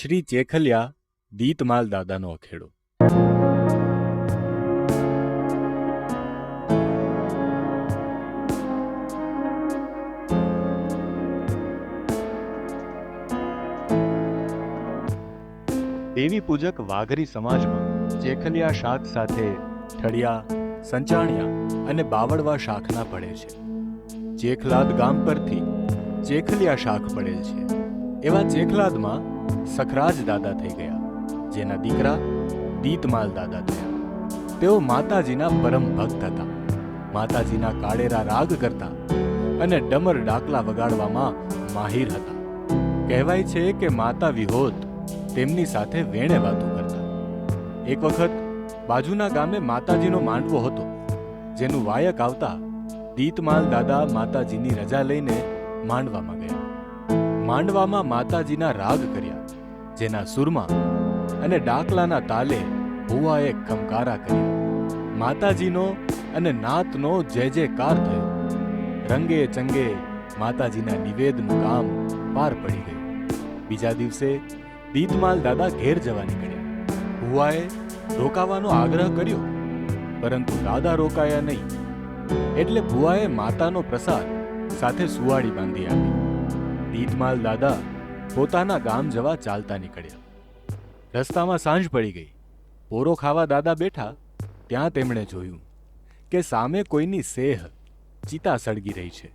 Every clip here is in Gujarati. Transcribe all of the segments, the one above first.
શ્રી ચેખલિયા દીતમાલ દાદાનો અખેડો. દેવી પૂજક વાઘરી સમાજમાં ચેખલિયા શાક સાથે ઠળિયા, સંચાણિયા અને બાવળવા શાખના પડે છે. ચેખલાદ ગામ પરથી ચેખલિયા શાખ પડેલ છે. એવા ચેખલાદમાં સખરાજ દાદા થઈ ગયા, જેના દીકરા દીતમાલ દાદા થયા. તેઓ માતાજીના પરમ ભક્ત હતા. માતાજીના કાળેરા રાગ કરતા અને ડમર ડાકલા વગાડવામાં માહિર હતા. કહેવાય છે કે માતા વિહોત તેમની સાથે વેણે વાતો કરતા. એક વખત બાજુના ગામે માતાજીનો માંડવો હતો, જેનું વાયક આવતા દીતમાલ દાદા માતાજીની રજા લઈને માંડવામાં ગયા. માંડવામાં માતાજીના રાગ કર્યા. જેના સુરમાં અને ડાકલાના તાલે ભુવાએ ખમકારા કર્યા. માતાજીનો અને નાતનો જય જયકાર થયો. રંગે ચંગે માતાજીના નિવેદનું કામ પાર પડી ગયું. બીજા દિવસે દીતમાલ દાદા ઘેર જવા નીકળ્યા. ભુવાએ રોકાવાનો આગ્રહ કર્યો, પરંતુ દાદા રોકાયા નહીં. એટલે ભુવાએ માતાનો પ્રસાદ સાથે સુવાડી બાંધી આપી. દીતમાલ દાદા પોતાના ગામ જવા ચાલતા નીકળ્યા. રસ્તામાં સાંજ પડી ગઈ. પોરો ખાવા દાદા બેઠા, ત્યાં તેમણે જોયું કે સામે કોઈની સેહ ચિતા સળગી રહી છે.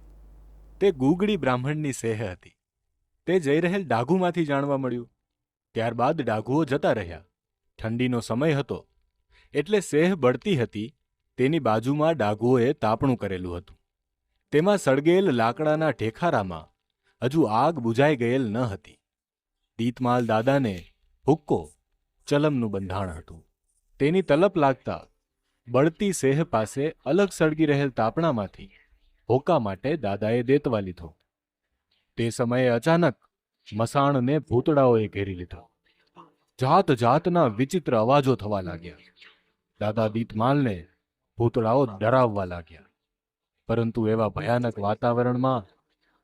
તે ગુગડી બ્રાહ્મણની સેહ હતી. તે જઈ રહેલ ડાઘુમાંથી જાણવા મળ્યું. ત્યારબાદ ડાઘુઓ જતા રહ્યા. ઠંડીનો સમય હતો. એટલે સેહ બળતી હતી, તેની બાજુમાં ડાઘુઓએ તાપણું કરેલું હતું. તેમાં સળગેલ લાકડાના ઠેખારામાં હજુ આગ બુઝાઈ ગયેલ ન હતી. દીતમાલ દાદાને હુક્કો ચલમનું બંધાણ હતું. તેની તલપ લાગતા બળતી સેહ પાસે અલગ સળગી રહેલ તાપણામાંથી હોકા માટે દાદાએ દેતવા લીધો. તે સમયે અચાનક મસાણને ભૂતડાઓએ ઘેરી લીધો. જાત જાતના વિચિત્ર અવાજો થવા લાગ્યા. દાદા દીતમાલને ભૂતડાઓ ડરાવવા લાગ્યા. પરંતુ એવા ભયાનક વાતાવરણમાં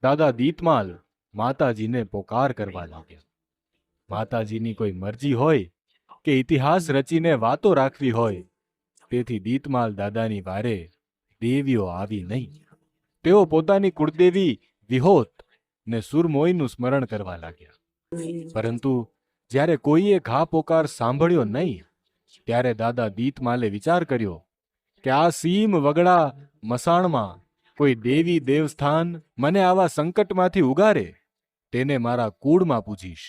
દાદા દીતમાલ માતાજીને પોકાર કરવા લાગ્યા. માતાજીની કોઈ મરજી હોય કે ઇતિહાસ રચીને વાતો રાખવી હોય તેથી દીતમાલ દાદાની વારે દેવીઓ આવી નહીં. તેઓ પોતાની કુળદેવી વિહોત ને સુરમોઈનું સ્મરણ કરવા લાગ્યા. પરંતુ જ્યારે કોઈએ ઘા પોકાર સાંભળ્યો નહીં ત્યારે દાદા દીતમાલે વિચાર કર્યો કે આ સીમ વગડા મસાણમાં કોઈ દેવી દેવસ્થાન મને આવા સંકટમાંથી ઉગારે, તેને મારા કૂળમાં પૂજીશ.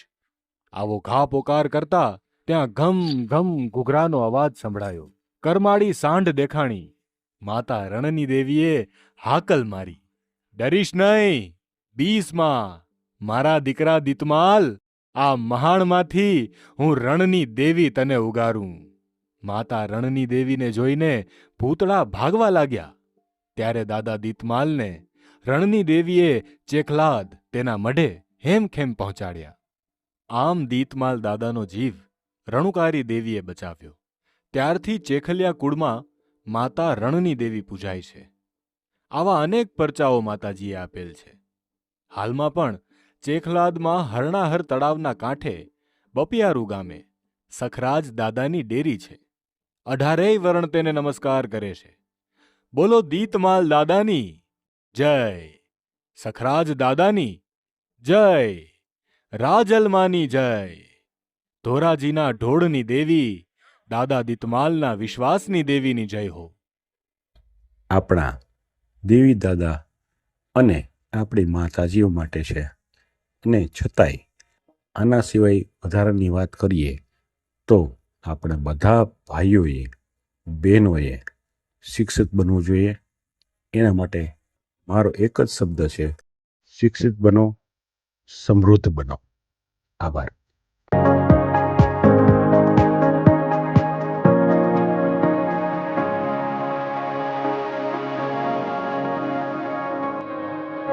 આવો ઘા પોકાર કરતા ત્યાં ઘમ ઘમ ઘૂઘરાનો અવાજ સંભળાયો. કરમાળી સાંઢ દેખાણી, માતા રણની દેવીએ હાકલ મારી. ડરીશ નહીં બીસમાં મારા દીકરા દીતમાલ, આ મહાણમાંથી હું રણની દેવી તને ઉગારું. માતા રણની દેવીને જોઈને ભૂતળા ભાગવા લાગ્યા. ત્યારે દાદા દીતમાલને રણની દેવીએ ચેખલાદ તેના મઢે હેમખેમ પહોંચાડ્યા. આમ દીતમાલ દાદાનો જીવ રણુકારી દેવીએ બચાવ્યો. ત્યારથી ચેખલિયા કુળમાં માતા રણની દેવી પૂજાય છે. આવા અનેક પરચાઓ માતાજીએ આપેલ છે. હાલમાં પણ ચેખલાદમાં હરણાહર તળાવના કાંઠે બપિયારુ ગામે સખરાજ દાદાની ડેરી છે. અઢારેય વર્ણ તેને નમસ્કાર કરે છે. બોલો દીતમાલ દાદાની, જય. સખરાજ દાદાની, જય. રાજલમાની, જય. ધોરાજીના ઢોળની દેવી, દાદા દીતમાલના વિશ્વાસની દેવીની જય હો. આપણા દેવી દાદા અને આપણી માતાજીઓ માટે છે. અને છતાંય આના સિવાય વધારાની વાત કરીએ તો આપણે બધા ભાઈઓએ, બહેનોએ શિક્ષિત બનવું જોઈએ. એના માટે મારો એક જ શબ્દ છે, શિક્ષિત બનો, સમૃદ્ધ બનો. આભાર.